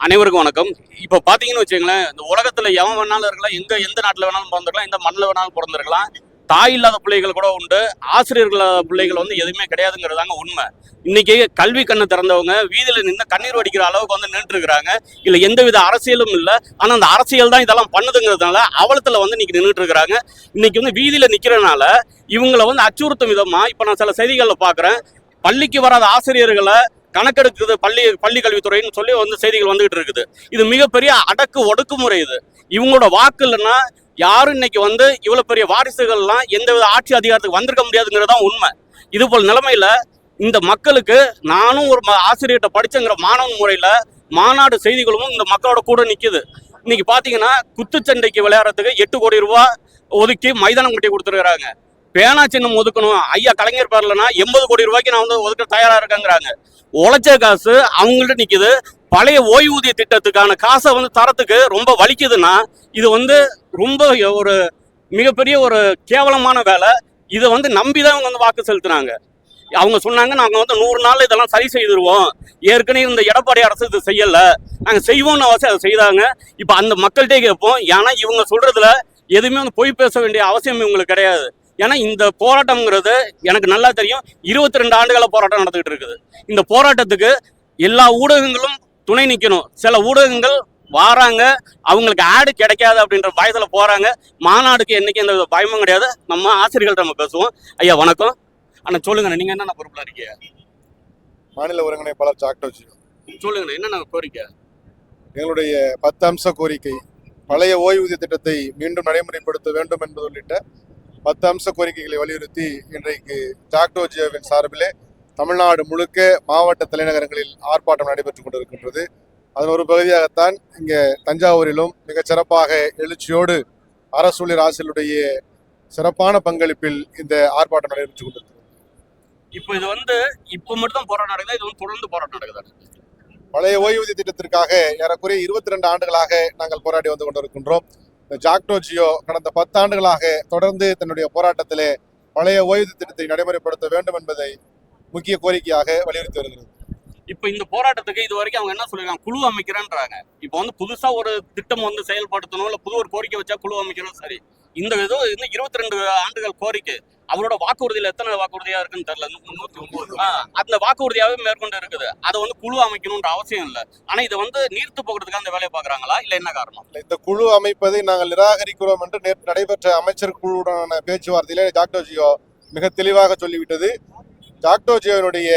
அனைவருக்கும் வணக்கம். இப்போ பார்த்தீங்கன்னு வச்சுங்களேன் இந்த உலகத்தில் எவன் வேணாலும் இருக்கலாம் எங்க எந்த நாட்டில் வேணாலும் பிறந்திருக்கலாம் எந்த மண்ணில் வேணாலும் பிறந்திருக்கலாம். தாய் இல்லாத பிள்ளைகள் கூட உண்டு. ஆசிரியர்கள் இல்லாத பிள்ளைகள் வந்து எதுவுமே கிடையாதுங்கிறதாங்க உண்மை. இன்னைக்கு கல்வி கண்ணு திறந்தவங்க வீதியில் நின்று கண்ணீர் வடிக்கிற அளவுக்கு வந்து நின்று இருக்கிறாங்க இல்லை எந்தவித அரசியலும் இல்லை. ஆனால் அந்த அரசியல் தான் இதெல்லாம் பண்ணுதுங்கிறதுனால அவலத்தில் வந்து இன்னைக்கு நின்றுட்டு இருக்கிறாங்க இன்னைக்கு வந்து வீதியில் நிற்கிறனால இவங்களை வந்து அச்சுறுத்தும் விதமாக இப்போ நான் சில செய்திகளில் பார்க்குறேன் பள்ளிக்கு வராத ஆசிரியர்களை கணக்கெடுக்குது பள்ளி பள்ளி கல்வித்துறைன்னு சொல்லி வந்து செய்திகள் வந்துகிட்டு இருக்குது. இது மிகப்பெரிய அடக்கு ஒடுக்குமுறை இது. இவங்களோட வாக்கு இல்லைன்னா யாரும் இன்னைக்கு வந்து இவ்வளோ பெரிய வாரிசுகள்லாம் எந்தவித ஆட்சி அதிகாரத்துக்கு வந்திருக்க முடியாதுங்கிறது தான் உண்மை. இது போல் நிலைமையில இந்த மக்களுக்கு நானும் ஒரு ம- ஆசிரியர்கிட்ட படிச்சங்கிற மாணவன் முறையில் மாநாடு செய்திகளும் இந்த மக்களோட கூட நிற்கிது இன்னைக்கு பார்த்தீங்கன்னா குத்துச்சண்டைக்கு விளையாடுறதுக்கு எட்டு கோடி ரூபா ஒதுக்கி மைதானம் கட்டி கொடுத்துருக்குறாங்க. பேனா சின்னம் ஒதுக்கணும். ஐயா கலைஞர் பேர்லனா எண்பது கோடி ரூபாய்க்கு நான் வந்து ஒதுக்க தயாரா இருக்கேங்கிறாங்க உழைச்ச காசு அவங்கள்ட்ட நிக்குது. பழைய ஓய்வூதிய திட்டத்துக்கான காசை வந்து தரத்துக்கு ரொம்ப வலிக்குதுன்னா இது வந்து ரொம்ப ஒரு மிகப்பெரிய ஒரு கேவலமான வேலை. இதை வந்து நம்பி தான் அவங்க வந்து வாக்கு செலுத்துனாங்க அவங்க சொன்னாங்க நாங்கள் வந்து நூறு நாள் இதெல்லாம் சரி செய்திருவோம். ஏற்கனவே இந்த எடப்பாடி அரசு இது செய்யலை. நாங்கள் செய்வோம்னு அவசியம் அதை செய்தாங்க. இப்போ அந்த மக்கள்கிட்டே கேட்போம். ஏன்னா இவங்க சொல்றதுல எதுவுமே வந்து பொய் பேச வேண்டிய அவசியம் இவங்களுக்கு கிடையாது. ஏன்னா இந்த போராட்டம்ங்கிறது எனக்கு நல்லா தெரியும். இருபத்தி ரெண்டு ஆண்டுகள போராட்டம் நடந்துகிட்டு இருக்குது. இந்த போராட்டத்துக்கு எல்லா ஊடகங்களும் துணை நிற்கணும் சில ஊடகங்கள் வாராங்க. அவங்களுக்கு ஆடு கிடைக்காது அப்படின்ற பயத்துல போறாங்க. மாநாடுக்கு என்னைக்கு எந்த பயமும் கிடையாது. நம்ம ஆசிரியர்கள்ட்ட நம்ம பேசுவோம். ஐயா வணக்கம். அண்ணா சொல்லுங்க நீங்க என்னென்ன பொறுப்புல இருக்கீங்க? மாநில ஒருங்கிணைப்பாளர் சாக்டோஜி சொல்லுங்க என்னென்ன கோரிக்கை? எங்களுடைய பத்து அம்ச கோரிக்கை பழைய ஓய்வூதிய திட்டத்தை மீண்டும் நடைமுறைப்படுத்த வேண்டும் என்பது உள்ளிட்ட பத்து அம்ச கோரிக்கைகளை வலியுறுத்தி இன்றைக்கு ஜாக்டோஜியோவின் சார்பிலே தமிழ்நாடு முழுக்க மாவட்ட தலைநகரங்களில் ஆர்ப்பாட்டம் நடைபெற்றுக் கொண்டிருக்கின்றது. அதன் ஒரு பகுதியாகத்தான் இங்கே தஞ்சாவூரிலும் மிகச் சிறப்பாக எழுச்சியோடு அரசூழியர் ஆசிரியருடைய சிறப்பான பங்களிப்பில் இந்த ஆர்ப்பாட்டம் நடைபெற்றுக் கொண்டிருக்கிறது. இப்போ இது வந்து இப்போ மட்டும் போராட்டம் நடக்குதா? இது வந்து தொடர்ந்து போராட்டம் நடக்குதா? பழைய ஓய்வூதிய திட்டத்திற்காக ஏறக்குறைய இருபத்தி ரெண்டு ஆண்டுகளாக நாங்கள் போராடி வந்து கொண்டிருக்கின்றோம். இந்த ஜாக்டோ ஜியோ கடந்த பத்தாண்டுகளாக தொடர்ந்து தன்னுடைய போராட்டத்திலே பழைய ஓய்வூதிய திட்டத்தை நடைமுறைப்படுத்த வேண்டும் என்பதை முக்கிய கோரிக்கையாக வலியுறுத்தி வருகிறது. இப்போ இந்த போராட்டத்துக்கு இது வரைக்கும் அவங்க என்ன சொல்லிருக்காங்க? குழு அமைக்கிறேன்றாங்க. இப்போ வந்து புதுசா ஒரு திட்டம் வந்து செயல்படுத்தணும் இல்ல புது ஒரு கோரிக்கை வச்சா குழு அமைக்கணும் சரி. இந்த இது இன்னும் இருபத்தி ரெண்டு ஆண்டுகள் கோரிக்கை. அவரோட வாக்குறுதியில எத்தனை வாக்குறுதியா இருக்குன்னு தெரியல. நூத்தி ஒன்பது. அந்த வாக்குறுதியாவே மேற்கொண்டு இருக்குது. அதை வந்து குழு அமைக்கணும்ன்ற அவசியம் இல்லை. ஆனா இதை வந்து நீர்த்து போகிறதுக்கு அந்த வேலையை பாக்குறாங்களா இல்ல என்ன காரணம்? இந்த குழு அமைப்பதை நாங்கள் நிராகரிக்கிறோம் என்று நேற்று நடைபெற்ற அமைச்சர் குழுவுடனான பேச்சுவார்த்தையிலே ஜாக்டோ ஜியோ மிக தெளிவாக சொல்லிவிட்டது. ஜாக்டோ ஜியோனுடைய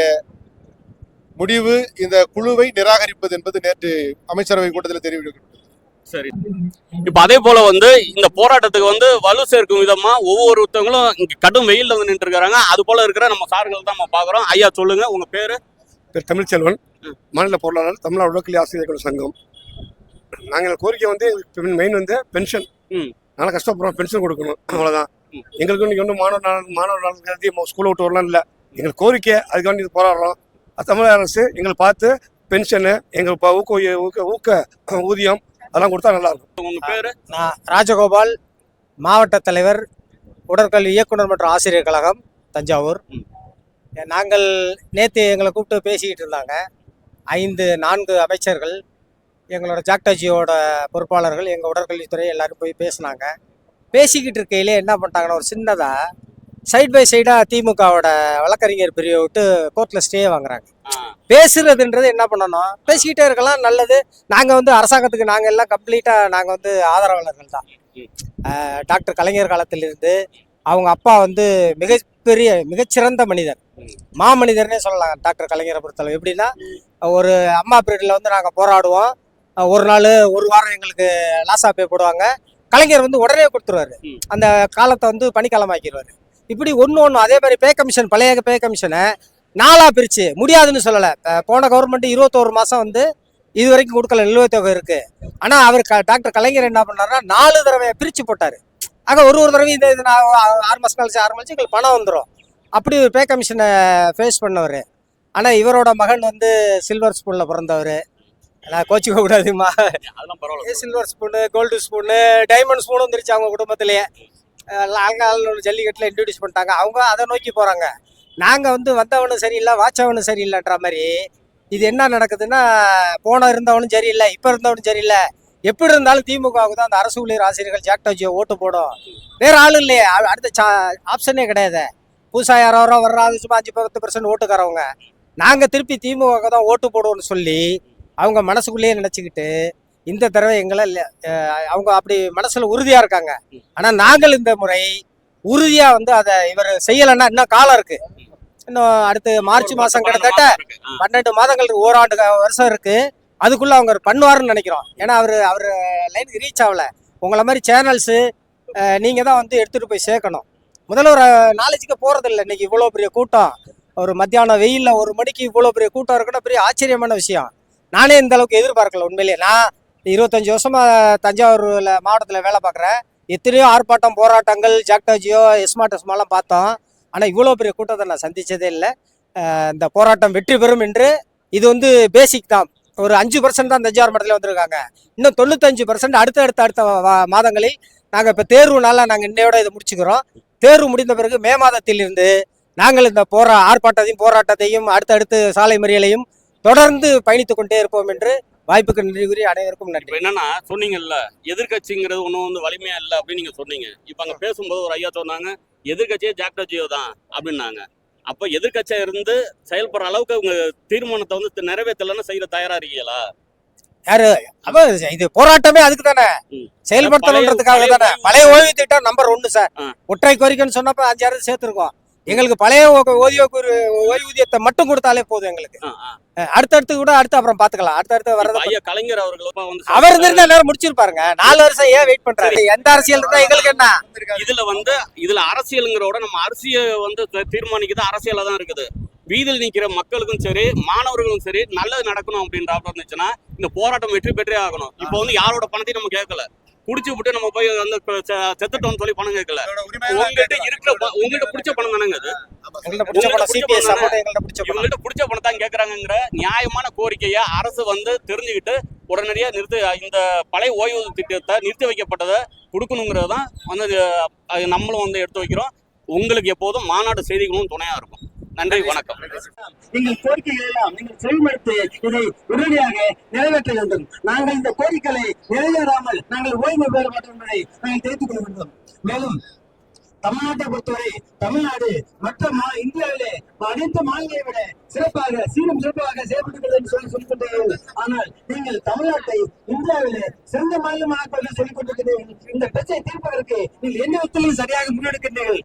முடிவு இந்த குழுவை நிராகரிப்பது என்பது நேற்று அமைச்சரவை கூட்டத்தில் தெரிவிக்கப்பட்டது. சரி. இப்ப அதே போல வந்து இந்த போராட்டத்துக்கு வந்து வலு சேர்க்கும் விதமா ஒவ்வொருத்தவங்களும் இங்க கடும் வெயில்ல வந்து நின்று இருக்காங்க அது போல இருக்கிற நம்ம சார்கள் தான் நம்ம பாக்குறோம் ஐயா சொல்லுங்க. உங்க பேரு? பேர் தமிழ்ச்செல்வன். மாநில பொருளாளர் தமிழ்நாடு உடற்கல்வி ஆசிரியர்கள் சங்கம். நாங்கள் கோரிக்கை வந்து மெயின் வந்து பென்ஷன் ம். நல்லா கஷ்டப்படுறோம். பென்ஷன் கொடுக்கணும். அவ்வளோதான். எங்களுக்கு இன்னைக்கு வந்து மாணவர் நாள் மாணவர் நாள் ஸ்கூலை விட்டு வரலாம் இல்லை. எங்களுக்கு கோரிக்கை அதுக்காண்டி போராடுறோம். தமிழக அரசு எங்களை பார்த்து பென்ஷனு எங்கள் ஊக்க ஊக்க ஊக்க ஊதியம் அதெல்லாம் கொடுத்தா நல்லா இருக்கும் உங்க பேரு? நான் ராஜகோபால் மாவட்ட தலைவர் உடற்கல்வி இயக்குனர் மற்றும் ஆசிரியர் கழகம் தஞ்சாவூர். நாங்கள் நேற்று எங்களை கூப்பிட்டு பேசிக்கிட்டு இருந்தாங்க. ஐந்து நான்கு அமைச்சர்கள் எங்களோட ஜாக்டாஜியோட பொறுப்பாளர்கள் எங்கள் உடற்கல்வித்துறை எல்லாரும் போய் பேசினாங்க. பேசிக்கிட்டு இருக்கையிலே என்ன பண்ணிட்டாங்கன்னா ஒரு சின்னதாக சைட் பை சைடாக திமுகவோட வழக்கறிஞர் பிரிவை விட்டு கோர்ட்டில் ஸ்டே வாங்குறாங்க. பேசுறதுன்றது என்ன பண்ணணும்? பேசிக்கிட்டே இருக்கலாம் நல்லது. நாங்கள் வந்து அரசாங்கத்துக்கு நாங்கள் எல்லாம் கம்ப்ளீட்டாக நாங்கள் வந்து ஆதரவாளர்கள் தான். டாக்டர் கலைஞர் காலத்திலிருந்து அவங்க அப்பா வந்து மிகப்பெரிய மிகச்சிறந்த மனிதர். மாமனிதர்னே சொல்லலாம் டாக்டர் கலைஞரை பொறுத்தளவு. எப்படின்னா ஒரு அம்மா பீரியடில் வந்து நாங்கள் போராடுவோம். ஒரு நாள் ஒரு வாரம் எங்களுக்கு லாசா பே போடுவாங்க. கலைஞர் வந்து உடனே கொடுத்துருவாரு. அந்த காலத்தை வந்து பனிக்காலமாக்கிடுவாரு இப்படி ஒன்று ஒன்று அதே மாதிரி பே கமிஷன் பழைய பே கமிஷனை நாலா பிரிச்சு. முடியாதுன்னு சொல்லலை. போன கவர்மெண்ட் இருபத்தோரு மாதம் வந்து இது வரைக்கும் கொடுக்கல. நிலுவைத் தொகை இருக்கு. ஆனால் அவர் க டாக்டர் கலைஞர் என்ன பண்ணாருன்னா நாலு தடவை பிரித்து போட்டார். ஆக ஒரு ஒரு தடவை இந்த இது நான் ஆறு மாதம் கழிச்சு ஆறு மாதம் எங்களுக்கு பணம் வந்துடும் அப்படி ஒரு பே கமிஷனை ஃபேஸ் பண்ணவர். ஆனால் இவரோட மகன் வந்து சில்வர் ஸ்பூனில் பிறந்தவர். நான் கோச்சிக்க கூடாதுமா silver spoon gold spoon diamond spoon வந்துருச்சு அவங்க குடும்பத்திலேயே. ஆங்கால் ஜல்லிக்கட்டில் இன்ட்ரடியூஸ் பண்ணிட்டாங்க. அவங்க அதை நோக்கி போகிறாங்க நாங்கள் வந்து வந்தவனும் சரியில்லை வாட்சவனும் சரியில்லைன்ற மாதிரி இது என்ன நடக்குதுன்னா போன இருந்தவனும் சரியில்லை இப்போ இருந்தவனும் சரியில்லை. எப்படி இருந்தாலும் திமுகவுக்கு தான் அந்த அரசு ஊழியர் ஆசிரியர்கள் ஜாக்டோஜியோ ஓட்டு போடும். வேற ஆள் இல்லையே. அடுத்த அடுத்த ஆப்ஷனே கிடையாது. புதுசாக யாரோ யாரோ வர்றாது சும்மா அஞ்சு பத்து பர்சன்ட் ஓட்டுக்காரவங்க. நாங்கள் திருப்பி திமுக தான் ஓட்டு போடுவோம்னு சொல்லி அவங்க மனசுக்குள்ளேயே நினச்சிக்கிட்டு இந்த தடவை எங்களை அவங்க அப்படி மனசில் உறுதியாக இருக்காங்க. ஆனால் நாங்கள் இந்த முறை உறுதியாக வந்து அதை இவர் செய்யலைன்னா இன்னும் காலம் இருக்குது இன்னும் அடுத்து மார்ச் மாசம் கிட்டத்தட்ட. பன்னெண்டு மாதங்கள் ஓராண்டு வருஷம் இருக்கு. அதுக்குள்ள அவங்க பண்ணுவாருன்னு நினைக்கிறோம். ஏன்னா அவர் அவர் லைனுக்கு ரீச் ஆகல. உங்களை மாதிரி சேனல்ஸு நீங்க தான் வந்து எடுத்துட்டு போய் சேர்க்கணும். முதல்ல ஒரு நாலேஜுக்கு போறது இல்லை. இன்னைக்கு இவ்வளோ பெரிய கூட்டம். ஒரு மத்தியானம் வெயில்ல ஒரு மணிக்கு இவ்வளோ பெரிய கூட்டம் இருக்குன்னா பெரிய ஆச்சரியமான விஷயம். நானே இந்த அளவுக்கு எதிர்பார்க்கல உண்மையிலேயே. நான் இருபத்தஞ்சு வருஷமா தஞ்சாவூர்ல மாவட்டத்தில் வேலை பார்க்குறேன். எத்தனையோ ஆர்ப்பாட்டம் போராட்டங்கள் ஜாக்டாஜியோ எஸ்மார்ட் எஸ்மாலாம் பார்த்தோம். ஆனால் இவ்வளோ பெரிய கூட்டத்தை நான் சந்திச்சதே இல்லை. இந்த போராட்டம் வெற்றி பெறும் என்று இது வந்து பேசிக் தான். ஒரு அஞ்சு பர்சன்ட் தான் தஞ்சாவூர் மட்டத்தில் வந்திருக்காங்க. இன்னும் தொண்ணூத்தஞ்சு பர்சன்ட் அடுத்த அடுத்த அடுத்த மாதங்களில் நாங்கள் இப்போ தேர்வுனால நாங்கள் இன்னையோட இதை முடிச்சுக்கிறோம். தேர்வு முடிந்த பிறகு மே மாதத்திலிருந்து நாங்கள் இந்த போரா ஆர்ப்பாட்டத்தையும் போராட்டத்தையும் அடுத்தடுத்து சாலை மறியலையும் தொடர்ந்து பயணித்துக் கொண்டே இருப்போம் என்று வாய்ப்புக்கு நன்றி கூறி அனைவருக்கும் நன்றி. என்னன்னா சொன்னீங்கல்ல எதிர்க்கட்சிங்கிறது ஒண்ணும் வந்து வலிமையா இல்ல அப்படின்னு நீங்க சொன்னீங்க. இப்ப அங்க பேசும்போது ஒரு ஐயா சொன்னாங்க எதிர்க்கட்சியே ஜாக்டோஜியோ தான் அப்படின்னாங்க. அப்ப எதிர்க்கட்சியா இருந்து செயல்படுற அளவுக்கு உங்க தீர்மானத்தை வந்து நிறைவேற்றலன்னு செய்யற தயாரா இருக்கீங்களா? யாரு? அப்ப இது போராட்டமே அதுக்கு தானே. செயல்படுத்தணுன்றதுக்காக பழைய- தானே. பழைய ஓய்வு திட்டம் நம்பர் ஒன்னு சார். ஒற்றை கோரிக்கைன்னு சொன்னப்ப அஞ்சாயிரம் சேர்த்திருக்கோம். எங்களுக்கு பழைய ஓய்வு ஓய்வூதியத்தை மட்டும் கொடுத்தாலே போதும் எங்களுக்கு. அடுத்தடுத்து கூட அடுத்து அப்புறம் பாத்துக்கலாம் அடுத்தடுத்து வர்றத ஐயா கலைஞர் அவர்கள் வந்து அவர் இருந்திருந்தா நேரம் முடிச்சிருப்பாருங்க நாலு வருஷம் ஏன் வெயிட் பண்றாரு? எந்த அரசியல் இருந்தா எங்களுக்கு என்ன? இதுல வந்து இதுல அரசியலுங்கிறோட நம்ம அரசியல் வந்து தீர்மானிக்கிறது அரசியலா தான் இருக்குது. வீதியில் நிக்கிற மக்களுக்கும் சரி மாணவர்களும் சரி நல்லது நடக்கணும் அப்படின்றாப்புல இருந்துச்சுன்னா இந்த போராட்டம் வெற்றி பெற்றே ஆகணும். இப்போ வந்து யாரோட பணத்தையும் நம்ம கேட்கல. குடிச்சு விட்டு நம்ம போய் செ- செத்துட்டோம்னு சொல்லி பணம் கேட்கல. உங்ககிட்ட இருக்கிற உங்ககிட்ட பிடிச்ச பணம் தானேங்க அது? பிடிச்ச பிடிச்ச பிடிச்ச இவங்ககிட்ட பிடிச்ச பணம் தான் கேட்கறாங்கிற நியாயமான கோரிக்கையை அரசு வந்து தெரிஞ்சுக்கிட்டு உடனடியா நிறுத்தி இந்த பழைய ஓய்வு திட்டத்தை நிறுத்தி வைக்கப்பட்டதை கொடுக்கணுங்கிறது தான் வந்து நம்மளும் வந்து எடுத்து வைக்கிறோம். உங்களுக்கு எப்போதும் மாநாடு செய்திகளும் துணையா இருக்கும். நன்றி வணக்கம். நீங்கள் கோரிக்கைகள் எல்லாம் நீங்கள் செயல்படுத்தி இதை உடனடியாக நிறைவேற்ற வேண்டும். நாங்கள் இந்த கோரிக்கைகளை நிறைவேறாமல் நாங்கள் ஓய்வு பெற மாட்டோம் என்பதை நாங்கள் தெரிவித்துக் கொள்ள வேண்டும். மேலும் தமிழ்நாட்டை பொறுத்தவரை தமிழ்நாடு மற்ற மா இந்தியாவிலே அனைத்து மாநிலங்களை விட சிறப்பாக சீரும் சிறப்பாக செயல்பட்டுள்ளது என்று சொல்லி சொல்லிக் கொண்டிருக்கிறது ஆனால் நீங்கள் தமிழ்நாட்டை இந்தியாவிலே சிறந்த மாநிலமாக சொல்லிக் கொண்டிருக்கிறீர்கள் இந்த பிரச்சனை தீர்ப்பதற்கு நீங்கள் எந்த விதத்திலையும் சரியாக முன்னெடுக்கின்றீர்கள்?